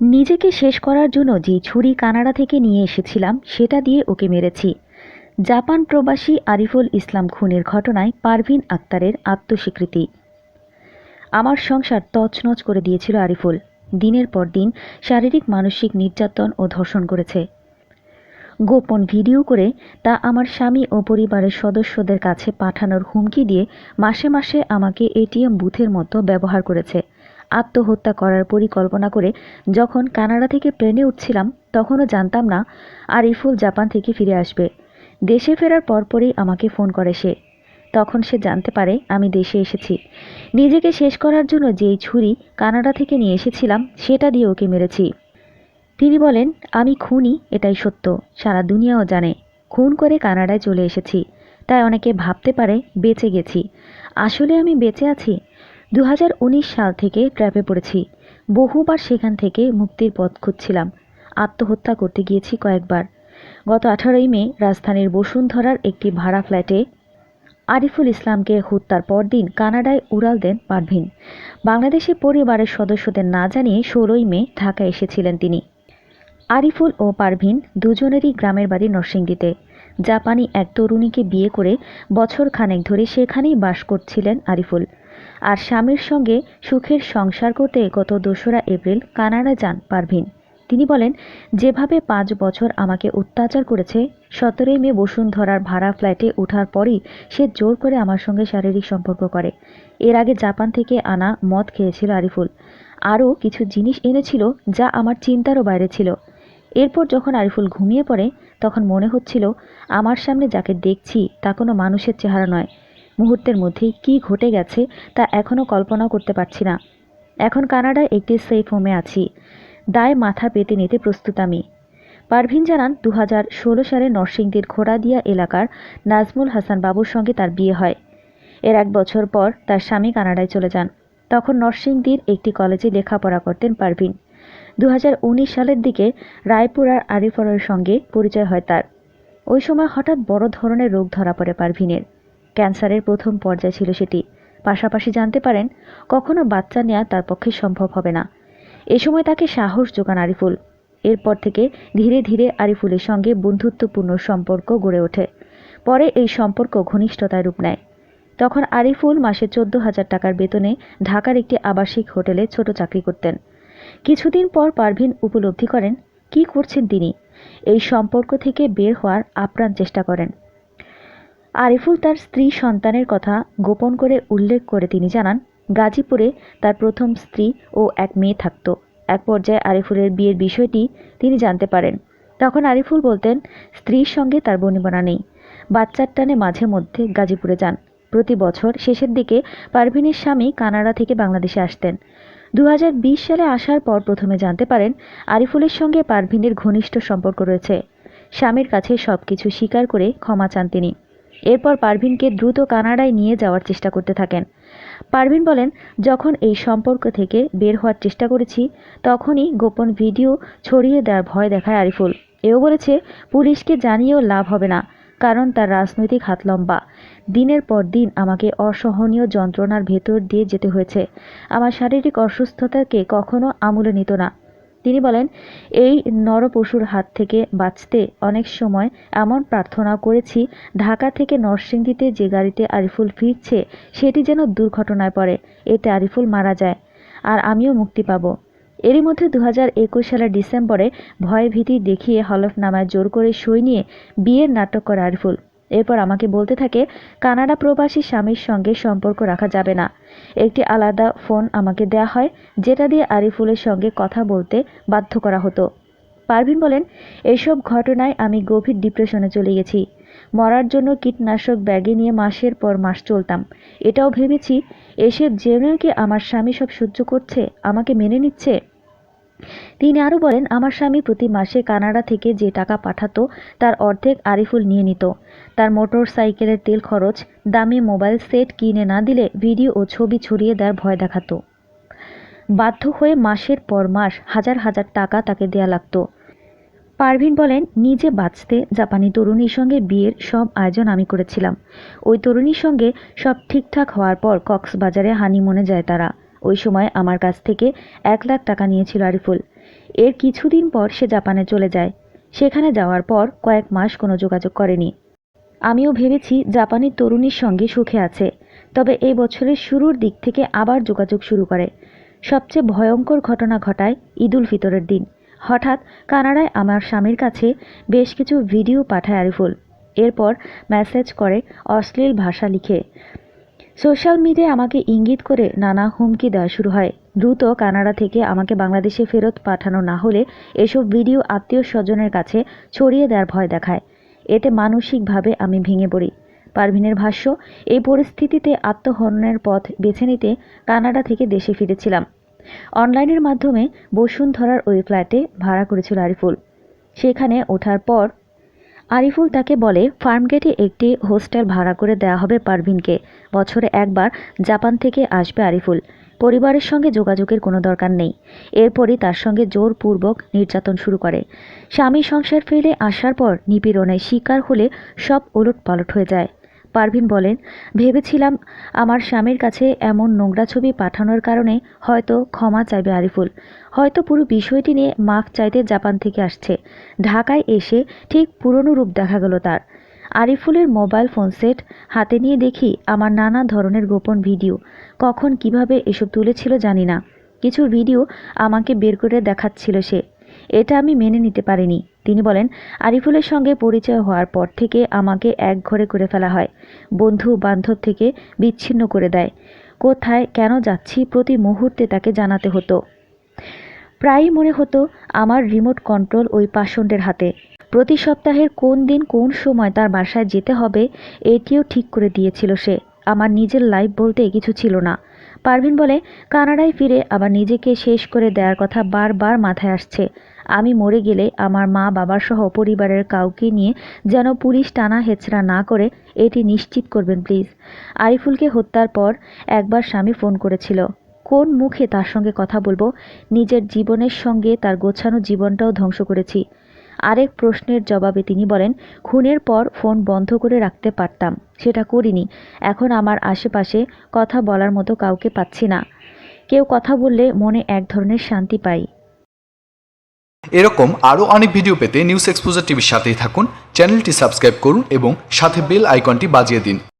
নিজেকে শেষ করার জন্য যে ছুরি কানাডা থেকে নিয়ে এসেছিলাম, সেটা দিয়ে ওকে মেরেছি। জাপান প্রবাসী আরিফুল ইসলাম খুনের ঘটনায় পারভিন আক্তারের আত্মস্বীকৃতি। আমার সংসার তছনছ করে দিয়েছিল আরিফুল। দিনের পর দিন শারীরিক, মানসিক নির্যাতন ও ধর্ষণ করেছে। গোপন ভিডিও করে তা আমার স্বামী ও পরিবারের সদস্যদের কাছে পাঠানোর হুমকি দিয়ে মাসে মাসে আমাকে এটিএম বুথের মতো ব্যবহার করেছে। আত্মহত্যা করার পরিকল্পনা করে যখন কানাডা থেকে প্লেনে উঠছিলাম, তখনও জানতাম না আরিফুল জাপান থেকে ফিরে আসবে। দেশে ফেরার পরপরই আমাকে ফোন করে সে। তখন সে জানতে পারে আমি দেশে এসেছি। নিজেকে শেষ করার জন্য যেই ছুরি কানাডা থেকে নিয়ে এসেছিলাম, সেটা দিয়ে ওকে মেরেছি। তিনি বলেন, আমি খুনি, এটাই সত্য। সারা দুনিয়াও জানে। খুন করে কানাডায় চলে এসেছি। তাই অনেকে ভাবতে পারে বেঁচে গেছি। আসলে আমি বেঁচে আছি? উনিশ সাল থেকে ট্র্যাপে পড়েছি। বহুবার সেখান থেকে মুক্তির পথ খুঁজছিলাম। আত্মহত্যা করতে গিয়েছি কয়েকবার। গত আঠারোই মে রাজধানীর বসুন্ধরার একটি ভাড়া ফ্ল্যাটে আরিফুল ইসলামকে হত্যার পরদিন কানাডায় উড়াল দেন পারভিন। বাংলাদেশে পরিবারের সদস্যদের না জানিয়ে ষোলোই মে ঢাকা এসেছিলেন তিনি। আরিফুল ও পারভিন দুজনেরই গ্রামের বাড়ি নরসিংদীতে। জাপানি এক তরুণীকে বিয়ে করে বছর খানেক ধরে সেখানেই বাস করছিলেন আরিফুল। আর স্বামীর সঙ্গে সুখের সংসার করতে গত দোসরা এপ্রিল কানাডা যান পারভিন। তিনি বলেন, যেভাবে পাঁচ বছর আমাকে অত্যাচার করেছে, সতেরোই মে বসুন্ধরার ভাড়া ফ্ল্যাটে ওঠার পরই সে জোর করে আমার সঙ্গে শারীরিক সম্পর্ক করে। এর আগে জাপান থেকে আনা মদ খেয়েছিল আরিফুল। আরও কিছু জিনিস এনেছিল যা আমার চিন্তারও বাইরে ছিল। এরপর যখন আরিফুল ঘুমিয়ে পড়ে, তখন মনে হচ্ছিল, আমার সামনে যাকে দেখছি তা কোনো মানুষের চেহারা নয়। মুহূর্তের মধ্যেই কী ঘটে গেছে তা এখনও কল্পনা করতে পারছি না। এখন কানাডায় একটি সেফ হোমে আছি। দায় মাথা পেতে নিতে প্রস্তুত আমি। পারভিন জানান দু হাজার ষোলো সালে নরসিংদীর ঘোড়াদিয়া এলাকার নাজমুল হাসান বাবুর সঙ্গে তার বিয়ে হয়। এর এক বছর পর তার স্বামী কানাডায় চলে যান। তখন নরসিংদীর একটি কলেজে লেখাপড়া করতেন পারভিন। দু হাজার উনিশ সালের দিকে রায়পুর আর আরিফরের সঙ্গে পরিচয় হয় তার। ওই সময় হঠাৎ বড় ধরনের রোগ ধরা পড়ে পারভিনের। ক্যান্সারের প্রথম পর্যায় ছিল সেটি। পাশাপাশি জানতে পারেন, কখনো বাচ্চা নেওয়া তার পক্ষে সম্ভব হবে না। এ সময় তাকে সাহস যোগান আরিফুল। এরপর থেকে ধীরে ধীরে আরিফুলের সঙ্গে বন্ধুত্বপূর্ণ সম্পর্ক গড়ে ওঠে। পরে এই সম্পর্ক ঘনিষ্ঠতায় রূপ নেয়। তখন আরিফুল মাসে চোদ্দ হাজার টাকার বেতনে ঢাকার একটি আবাসিক হোটেলে ছোট চাকরি করতেন। কিছুদিন পর পারভিন উপলব্ধি করেন, কি করছেন তিনি? এই সম্পর্ক থেকে বের হওয়ার আপ্রাণ চেষ্টা করেন। আরিফুল তার স্ত্রী সন্তানের কথা গোপন করে উল্লেখ করে তিনি জানান, গাজীপুরে তার প্রথম স্ত্রী ও এক মেয়ে থাকত। এক পর্যায়ে আরিফুলের বিয়ের বিষয়টি তিনি জানতে পারেন। তখন আরিফুল বলতেন, স্ত্রীর সঙ্গে তার বনিবনা নেই। বাচ্চার টানে মাঝে মধ্যে গাজীপুরে যান। প্রতি বছর শেষের দিকে পারভিনের স্বামী কানাডা থেকে বাংলাদেশে আসতেন। দু হাজার বিশ সালে আসার পর প্রথমে জানতে পারেন, আরিফুলের সঙ্গে পারভিনের ঘনিষ্ঠ সম্পর্ক রয়েছে। স্বামীর কাছে সব কিছু স্বীকার করে ক্ষমা চান তিনি। এরপর পারভিনকে দ্রুত কানাডায় নিয়ে যাওয়ার চেষ্টা করতে থাকেন। পারভিন বলেন, যখন এই সম্পর্ক থেকে বের হওয়ার চেষ্টা করেছি, তখনই গোপন ভিডিও ছড়িয়ে দেওয়ার ভয় দেখায় আরিফুল। এও বলেছে, পুলিশকে জানিয়েও লাভ হবে না, কারণ তার রাজনৈতিক হাত লম্বা। দিনের পর দিন আমাকে অসহনীয় যন্ত্রণার ভেতর দিয়ে যেতে হয়েছে। আমার শারীরিক অসুস্থতাকে কখনো আমলে নিত না। তিনি বলেন, এই নরপশুর হাত থেকে বাঁচতে অনেক সময় এমন প্রার্থনা করেছি, ঢাকা থেকে নরসিংদীতে যে গাড়িতে আরিফুল ফিরছে, সেটি যেন দুর্ঘটনায় পড়ে, এতে আরিফুল মারা যায়, আর আমিও মুক্তি পাব। এরই মধ্যে দু হাজার একুশ সালের ডিসেম্বরে ভয় ভীতি দেখিয়ে হলফনামায় জোর করে সই নিয়ে বিয়ের নাটক করে আরিফুল। এরপর আমাকে বলতে থাকে, কানাডা প্রবাসী স্বামীর সঙ্গে সম্পর্ক রাখা যাবে না। একটি আলাদা ফোন আমাকে দেয়া হয়, যেটা দিয়ে আরিফুলের সঙ্গে কথা বলতে বাধ্য করা হতো। পারভিন বলেন, এসব ঘটনায় আমি গভীর ডিপ্রেশনে চলে গেছি। মরার জন্য কীটনাশক ব্যাগে নিয়ে মাসের পর মাস চলতাম। এটাও ভেবেছি, এসব জেনেও কি আমার স্বামী সব সহ্য করছে? আমাকে মেনে নিচ্ছে? তিনি আরও বলেন, আমার স্বামী প্রতি মাসে কানাডা থেকে যে টাকা পাঠাতো, তার অর্ধেক আরিফুল নিয়ে নিত। তার মোটর সাইকেলের তেল খরচ, দামি মোবাইল সেট কিনে না দিলে ভিডিও ও ছবি ছড়িয়ে দেওয়ার ভয় দেখাতো। বাধ্য হয়ে মাসের পর মাস হাজার হাজার টাকা তাকে দেয়া লাগতো। পারভিন বলেন, নিজে বাঁচতে জাপানি তরুণীর সঙ্গে বিয়ের সব আয়োজন আমি করেছিলাম। ওই তরুণীর সঙ্গে সব ঠিকঠাক হওয়ার পর কক্সবাজারে হানিমুনে যায় তারা। ওই সময় আমার কাছ থেকে এক লাখ টাকা নিয়েছিল আরিফুল। এর কিছুদিন পর সে জাপানে চলে যায়। সেখানে যাওয়ার পর কয়েক মাস কোনো যোগাযোগ করেনি। আমিও ভেবেছি জাপানি তরুণীর সঙ্গে সুখে আছে, তবে এই বছরের শুরুর দিক থেকে আবার যোগাযোগ শুরু করে। সবচেয়ে ভয়ঙ্কর ঘটনা ঘটায় ঈদুল ফিতরের দিন। হঠাৎ কানাডায় আমার স্বামীর কাছে বেশ কিছু ভিডিও পাঠায় আরিফুল। এরপর মেসেজ করে অশ্লীল ভাষা লিখে। সোশ্যাল মিডিয়ায় আমাকে ইঙ্গিত করে নানা হুমকি দেওয়া শুরু হয়। দ্রুত কানাডা থেকে আমাকে বাংলাদেশে ফেরত পাঠানো না হলে এসব ভিডিও আত্মীয় স্বজনের কাছে ছড়িয়ে দেওয়ার ভয় দেখায়। এতে মানসিকভাবে আমি ভেঙে পড়ি। পারভিনের ভাষ্য, এই পরিস্থিতিতে আত্মহননের পথ বেছে নিতে কানাডা থেকে দেশে ফিরেছিলাম। অনলাইনের মাধ্যমে বসুন্ধরার ওই ফ্ল্যাটে ভাড়া করেছিল আরিফুল। সেখানে ওঠার পর আরিফুল তাকে বলে, ফার্মগেটে একটি হোস্টেল ভাড়া করে দেওয়া হবে পারভিনকে। বছরে একবার জাপান থেকে আসবে আরিফুল। পরিবারের সঙ্গে যোগাযোগের কোনো দরকার নেই। এরপরই তার সঙ্গে জোরপূর্বক নির্যাতন শুরু করে। স্বামী সংসার ফেলে আসার পর নিপীড়নের শিকার হলে সব ওলট পালট হয়ে যায়। পারভিন বলেন, ভেবেছিলাম আমার স্বামীর কাছে এমন নোংরা ছবি পাঠানোর কারণে হয়তো ক্ষমা চাইবে আরিফুল। হয়তো পুরো বিষয়টি নিয়ে মাফ চাইতে জাপান থেকে আসছে। ঢাকায় এসে ঠিক পুরনো রূপ দেখা গেল তার। আরিফুলের মোবাইল ফোন সেট হাতে নিয়ে দেখি আমার নানা ধরনের গোপন ভিডিও। কখন কীভাবে এসব তুলেছিল জানি না। কিছু ভিডিও আমাকে বের করে দেখাচ্ছিল সে। এটা আমি মেনে নিতে পারিনি। তিনি বলেন, আরিফুলের সঙ্গে পরিচয় হওয়ার পর থেকে আমাকে এক ঘরে করে ফেলা হয়। বন্ধু বান্ধব থেকে বিচ্ছিন্ন করে দেয়। কোথায় কেন যাচ্ছি প্রতি মুহূর্তে তাকে জানাতে হতো। প্রায়ই মনে হতো আমার রিমোট কন্ট্রোল ওই পাষণ্ডের হাতে। প্রতি সপ্তাহের কোন দিন কোন সময় তার বাসায় যেতে হবে, এটিও ঠিক করে দিয়েছিল সে। আমার নিজের লাইফ বলতে কিছু ছিল না। পারভিন বলে, কানাডায় ফিরে আবার নিজেকে শেষ করে দেওয়ার কথা বারবার মাথায় আসছে। আমি মরে গেলে আমার মা, বাবার সহ পরিবারের কাউকে নিয়ে যেন পুলিশ টানা হেচড়া না করে এটি নিশ্চিত করবেন প্লিজ আরিফুলকে হত্যার পর একবার স্বামী ফোন করেছিল। কোন মুখে তার সঙ্গে কথা বলব? নিজের জীবনের সঙ্গে তার গোছানো জীবনটাও ধ্বংস করেছি। আরেক প্রশ্নের জবাবে তিনি বলেন, খুনের পর ফোন বন্ধ করে রাখতে পারতাম, সেটা করিনি। এখন আমার আশেপাশে কথা বলার মতো কাউকে পাচ্ছি না। কেউ কথা বললে মনে এক ধরনের শান্তি পাই। এরকম আরও অনেক ভিডিও পেতে নিউজ এক্সপোজার টিভির সাথেই থাকুন, চ্যানেলটি সাবস্ক্রাইব করুন এবং সাথে বেল আইকনটি বাজিয়ে দিন।